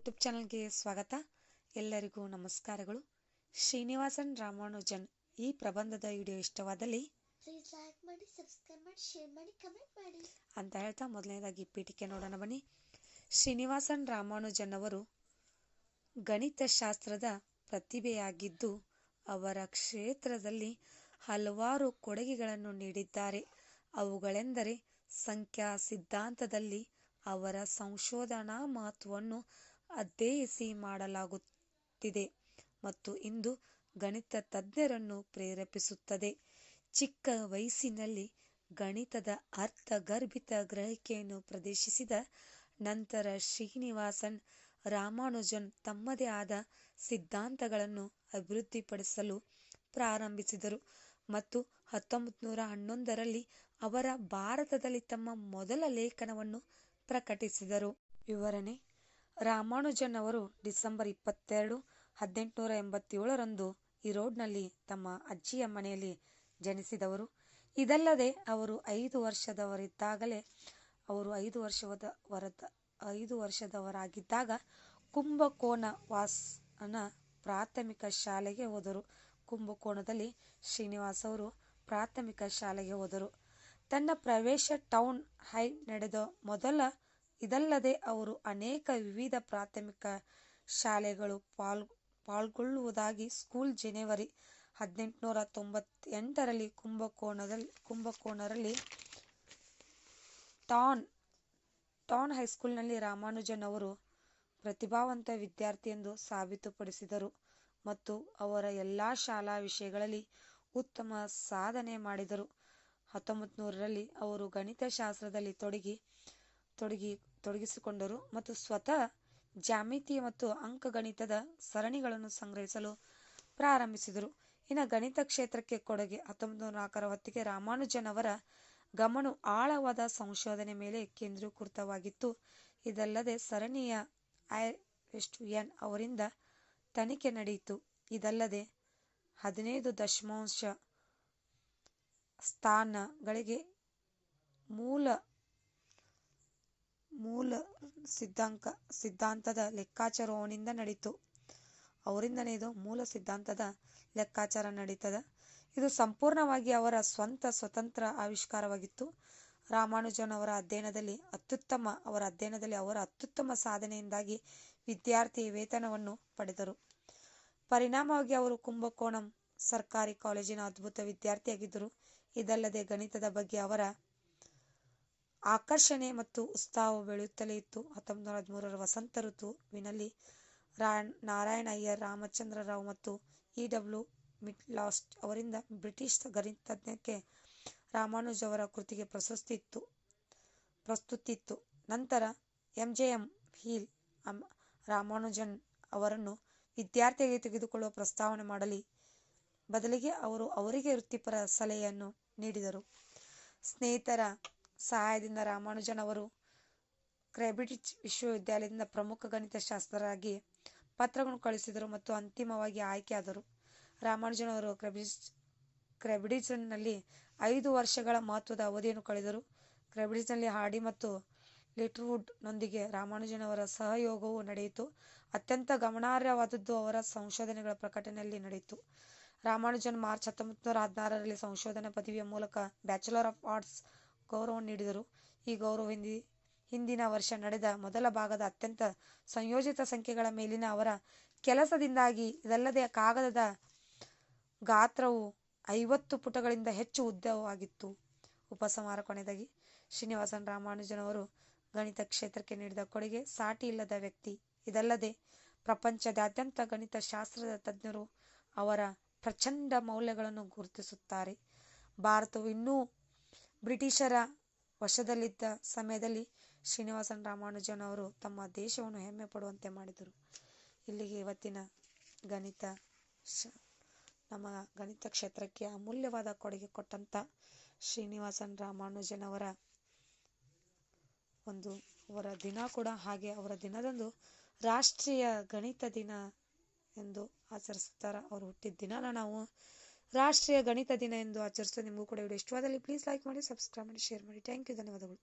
YouTube ಚಾನಲ್ಗೆ ಸ್ವಾಗತ. ಎಲ್ಲರಿಗೂ ನಮಸ್ಕಾರಗಳು. ಶ್ರೀನಿವಾಸನ್ ರಾಮಾನುಜನ್. ಈ ಪ್ರಬಂಧದ ವಿಡಿಯೋ ಇಷ್ಟವಾದಲ್ಲಿ ಅಂತ ಹೇಳ್ತಾ ಮೊದಲನೇದಾಗಿ ಪೀಠಿಕೆ ನೋಡೋಣ ಬನ್ನಿ. ಶ್ರೀನಿವಾಸನ್ ರಾಮಾನುಜನ್ ಅವರು ಗಣಿತಶಾಸ್ತ್ರದ ಪ್ರತಿಭೆಯಾಗಿದ್ದು, ಅವರ ಕ್ಷೇತ್ರದಲ್ಲಿ ಹಲವಾರು ಕೊಡುಗೆಗಳನ್ನು ನೀಡಿದ್ದಾರೆ. ಅವುಗಳೆಂದರೆ ಸಂಖ್ಯಾ ಸಿದ್ಧಾಂತದಲ್ಲಿ ಅವರ ಸಂಶೋಧನಾ ಮಹತ್ವವನ್ನು ಅಧ್ಯಯಿಸಿ ಮಾಡಲಾಗುತ್ತಿದೆ ಮತ್ತು ಇಂದು ಗಣಿತ ತಜ್ಞರನ್ನು ಪ್ರೇರೇಪಿಸುತ್ತದೆ. ಚಿಕ್ಕ ವಯಸ್ಸಿನಲ್ಲಿ ಗಣಿತದ ಅರ್ಥಗರ್ಭಿತ ಗ್ರಹಿಕೆಯನ್ನು ಪ್ರದರ್ಶಿಸಿದ ನಂತರ ಶ್ರೀನಿವಾಸನ್ ರಾಮಾನುಜನ್ ತಮ್ಮದೇ ಆದ ಸಿದ್ಧಾಂತಗಳನ್ನು ಅಭಿವೃದ್ಧಿಪಡಿಸಲು ಪ್ರಾರಂಭಿಸಿದರು ಮತ್ತು ಹತ್ತೊಂಬತ್ತು ನೂರ ಹನ್ನೊಂದರಲ್ಲಿ ಅವರ ಭಾರತದಲ್ಲಿ ತಮ್ಮ ಮೊದಲ ಲೇಖನವನ್ನು ಪ್ರಕಟಿಸಿದರು. ವಿವರಣೆ ರಾಮಾನುಜನ್ ಅವರು ಡಿಸೆಂಬರ್ ಇಪ್ಪತ್ತೆರಡು, ಹದಿನೆಂಟುನೂರ ಎಂಬತ್ತೇಳರಂದು ಈರೋಡ್ನಲ್ಲಿ ತಮ್ಮ ಅಜ್ಜಿಯ ಮನೆಯಲ್ಲಿ ಜನಿಸಿದವರು. ಇದಲ್ಲದೆ ಅವರು ಐದು ವರ್ಷದವರಿದ್ದಾಗಲೇ, ಅವರು ಐದು ವರ್ಷದ ವರದ, ಐದು ವರ್ಷದವರಾಗಿದ್ದಾಗ ಕುಂಭಕೋಣ ವಾಸನ ಪ್ರಾಥಮಿಕ ಶಾಲೆಗೆ ಹೋದರು. ಕುಂಭಕೋಣದಲ್ಲಿ ಶ್ರೀನಿವಾಸ್ ಅವರು ಪ್ರಾಥಮಿಕ ಶಾಲೆಗೆ ಹೋದರು. ತನ್ನ ಪ್ರವೇಶ ಟೌನ್ ಹೈ ನಡೆದ ಮೊದಲ ಇದಲ್ಲದೆ ಅವರು ಅನೇಕ ವಿವಿಧ ಪ್ರಾಥಮಿಕ ಶಾಲೆಗಳು ಪಾಲ್ ಪಾಲ್ಗೊಳ್ಳುವುದಾಗಿ ಸ್ಕೂಲ್ ಜನವರಿ ಹದಿನೆಂಟುನೂರ ತೊಂಬತ್ತೆಂಟರಲ್ಲಿ ಕುಂಭಕೋಣದಲ್ಲಿ ಕುಂಭಕೋಣರಲ್ಲಿ ಟಾನ್ ಟಾನ್ ಹೈಸ್ಕೂಲ್ನಲ್ಲಿ ರಾಮಾನುಜನ್ ಅವರು ಪ್ರತಿಭಾವಂತ ವಿದ್ಯಾರ್ಥಿ ಎಂದು ಸಾಬೀತುಪಡಿಸಿದರು ಮತ್ತು ಅವರ ಎಲ್ಲ ಶಾಲಾ ವಿಷಯಗಳಲ್ಲಿ ಉತ್ತಮ ಸಾಧನೆ ಮಾಡಿದರು. ಹತ್ತೊಂಬತ್ತು ನೂರರಲ್ಲಿ ಅವರು ಗಣಿತಶಾಸ್ತ್ರದಲ್ಲಿ ತೊಡಗಿ ತೊಡಗಿ ತೊಡಗಿಸಿಕೊಂಡರು ಮತ್ತು ಸ್ವತಃ ಜ್ಯಾಮಿತಿ ಮತ್ತು ಅಂಕಗಣಿತದ ಸರಣಿಗಳನ್ನು ಸಂಗ್ರಹಿಸಲು ಪ್ರಾರಂಭಿಸಿದರು. ಇನ್ನು ಗಣಿತ ಕ್ಷೇತ್ರಕ್ಕೆ ಕೊಡುಗೆ ಹತ್ತೊಂಬತ್ತು ನೂರ ನಾಲ್ಕರ ಹೊತ್ತಿಗೆ ರಾಮಾನುಜನ್ ಅವರ ಗಮನ ಆಳವಾದ ಸಂಶೋಧನೆ ಮೇಲೆ ಕೇಂದ್ರೀಕೃತವಾಗಿತ್ತು. ಇದಲ್ಲದೆ ಸರಣಿಯ ಐ ಎಷ್ಟು ಎನ್ ಅವರಿಂದ ತನಿಖೆ ನಡೆಯಿತು. ಇದಲ್ಲದೆ ಹದಿನೈದು ದಶಮಾಂಶ ಸ್ಥಾನಗಳಿಗೆ ಮೂಲ ಮೂಲ ಸಿದ್ಧಾಂತದ ಲೆಕ್ಕಾಚಾರ ಅವನಿಂದ ನಡೀತು. ಅವರಿಂದನೇ ಇದು ಮೂಲ ಸಿದ್ಧಾಂತದ ಲೆಕ್ಕಾಚಾರ ನಡೀತದ. ಇದು ಸಂಪೂರ್ಣವಾಗಿ ಅವರ ಸ್ವಂತ ಸ್ವತಂತ್ರ ಆವಿಷ್ಕಾರವಾಗಿತ್ತು. ರಾಮಾನುಜನ್ ಅವರ ಅಧ್ಯಯನದಲ್ಲಿ ಅತ್ಯುತ್ತಮ, ಅವರ ಅಧ್ಯಯನದಲ್ಲಿ ಅವರ ಅತ್ಯುತ್ತಮ ಸಾಧನೆಯಿಂದಾಗಿ ವಿದ್ಯಾರ್ಥಿ ವೇತನವನ್ನು ಪಡೆದರು. ಪರಿಣಾಮವಾಗಿ ಅವರು ಕುಂಭಕೋಣಂ ಸರ್ಕಾರಿ ಕಾಲೇಜಿನ ಅದ್ಭುತ ವಿದ್ಯಾರ್ಥಿಯಾಗಿದ್ದರು. ಇದಲ್ಲದೆ ಗಣಿತದ ಬಗ್ಗೆ ಅವರ ಆಕರ್ಷಣೆ ಮತ್ತು ಉತ್ಸಾಹ ಬೆಳೆಯುತ್ತಲೇ ಇತ್ತು. ಹತ್ತೊಂಬತ್ತು ನೂರ ಹದಿಮೂರರ ವಸಂತ ಋತುವಿನಲ್ಲಿ ರಾ ನಾರಾಯಣ ಅಯ್ಯರ್ ರಾಮಚಂದ್ರ ರಾವ್ ಮತ್ತು ಇ ಡಬ್ಲ್ಯೂ ಮಿಡ್ಲಾಸ್ಟ್ ಅವರಿಂದ ಬ್ರಿಟಿಷ್ ಗಣಿತಜ್ಞಕ್ಕೆ ರಾಮಾನುಜ್ ಅವರ ಕೃತಿಗೆ ಪ್ರಶಸ್ತಿ ಇತ್ತು ಪ್ರಸ್ತುತಿತ್ತು. ನಂತರ M. J. M. Hill Ramanujan ಅವರನ್ನು ವಿದ್ಯಾರ್ಥಿಯಾಗಿ ತೆಗೆದುಕೊಳ್ಳುವ ಪ್ರಸ್ತಾವನೆ ಮಾಡಲಿ, ಬದಲಿಗೆ ಅವರು ಅವರಿಗೆ ವೃತ್ತಿಪರ ಸಲಹೆಯನ್ನು ನೀಡಿದರು. ಸ್ನೇಹಿತರ ಸಹಾಯದಿಂದ ರಾಮಾನುಜನ್ ಅವರು ಕ್ರೆಬಿಟಿಚ್ ವಿಶ್ವವಿದ್ಯಾಲಯದಿಂದ ಪ್ರಮುಖ ಗಣಿತಶಾಸ್ತ್ರರಾಗಿ ಪತ್ರಗಳನ್ನು ಕಳಿಸಿದರು ಮತ್ತು ಅಂತಿಮವಾಗಿ ಆಯ್ಕೆಯಾದರು. ರಾಮಾನುಜನ್ ಅವರು ಕ್ರೆಬಿಟಿಚ್ ಕ್ರೆಬಿಡಿಚ್ನಲ್ಲಿ ಐದು ವರ್ಷಗಳ ಮಹತ್ವದ ಅವಧಿಯನ್ನು ಕಳೆದರು. ಕ್ರೆಬಿಡಿಚ್ನಲ್ಲಿ ಹಾಡಿ ಮತ್ತು ಲಿಟ್ಲ್ವುಡ್ನೊಂದಿಗೆ ರಾಮಾನುಜನ್ ಅವರ ಸಹಯೋಗವು ನಡೆಯಿತು. ಅತ್ಯಂತ ಗಮನಾರ್ಹವಾದದ್ದು ಅವರ ಸಂಶೋಧನೆಗಳ ಪ್ರಕಟಣೆಯಲ್ಲಿ ನಡೆಯಿತು. ರಾಮಾನುಜನ್ ಮಾರ್ಚ್ ಹತ್ತೊಂಬತ್ತು ನೂರ ಹದಿನಾರರಲ್ಲಿ ಸಂಶೋಧನಾ ಪದವಿಯ ಮೂಲಕ ಬ್ಯಾಚುಲರ್ ಆಫ್ ಆರ್ಟ್ಸ್ ಗೌರವವನ್ನು ನೀಡಿದರು. ಈ ಗೌರವ ಹಿಂದಿ ಹಿಂದಿನ ವರ್ಷ ನಡೆದ ಮೊದಲ ಭಾಗದ ಅತ್ಯಂತ ಸಂಯೋಜಿತ ಸಂಖ್ಯೆಗಳ ಮೇಲಿನ ಅವರ ಕೆಲಸದಿಂದಾಗಿ ಇದಲ್ಲದೆ ಕಾಗದದ ಗಾತ್ರವು ಐವತ್ತು ಪುಟಗಳಿಂದ ಹೆಚ್ಚು ಉದ್ದವಾಗಿತ್ತು. ಉಪಸಮಾರ ಕೊನೆಯದಾಗಿ, ಶ್ರೀನಿವಾಸನ್ ರಾಮಾನುಜನವರು ಗಣಿತ ಕ್ಷೇತ್ರಕ್ಕೆ ನೀಡಿದ ಕೊಡುಗೆ ಸಾಟಿ ಇಲ್ಲದ ವ್ಯಕ್ತಿ. ಇದಲ್ಲದೆ, ಪ್ರಪಂಚದಾದ್ಯಂತ ಗಣಿತ ಶಾಸ್ತ್ರದ ತಜ್ಞರು ಅವರ ಪ್ರಚಂಡ ಮೌಲ್ಯಗಳನ್ನು ಗುರುತಿಸುತ್ತಾರೆ. ಭಾರತವು ಇನ್ನೂ ಬ್ರಿಟಿಷರ ವಶದಲ್ಲಿದ್ದ ಸಮಯದಲ್ಲಿ ಶ್ರೀನಿವಾಸನ್ ರಾಮಾನುಜನ್ ಅವರು ತಮ್ಮ ದೇಶವನ್ನು ಹೆಮ್ಮೆ ಪಡುವಂತೆ ಮಾಡಿದರು. ಇಲ್ಲಿಗೆ ಇವತ್ತಿನ ಗಣಿತ ನಮ್ಮ ಗಣಿತ ಕ್ಷೇತ್ರಕ್ಕೆ ಅಮೂಲ್ಯವಾದ ಕೊಡುಗೆ ಕೊಟ್ಟಂಥ ಶ್ರೀನಿವಾಸನ್ ರಾಮಾನುಜನ್ ಅವರ ಒಂದು, ಅವರ ದಿನ ಕೂಡ ಹಾಗೆ ಅವರ ದಿನದಂದು ರಾಷ್ಟ್ರೀಯ ಗಣಿತ ದಿನ ಎಂದು ಆಚರಿಸುತ್ತಾರೆ ಅವರು ಹುಟ್ಟಿದ ದಿನನ ನಾವು ರಾಷ್ಟ್ರೀಯ ಗಣಿತ ದಿನ ಎಂದು ಆಚರಿಸುವ ನಿಮಗೂ ಕೂಡ ವಿಡಿಯೋ ಇಷ್ಟವಾದಲ್ಲಿ ಪ್ಲೀಸ್ ಲೈಕ್ ಮಾಡಿ ಸಬ್ಸ್ಕ್ರೈಬ್ ಮಾಡಿ ಶೇರ್ ಮಾಡಿ. ಥ್ಯಾಂಕ್ ಯು ಧನ್ಯವಾದಗಳು.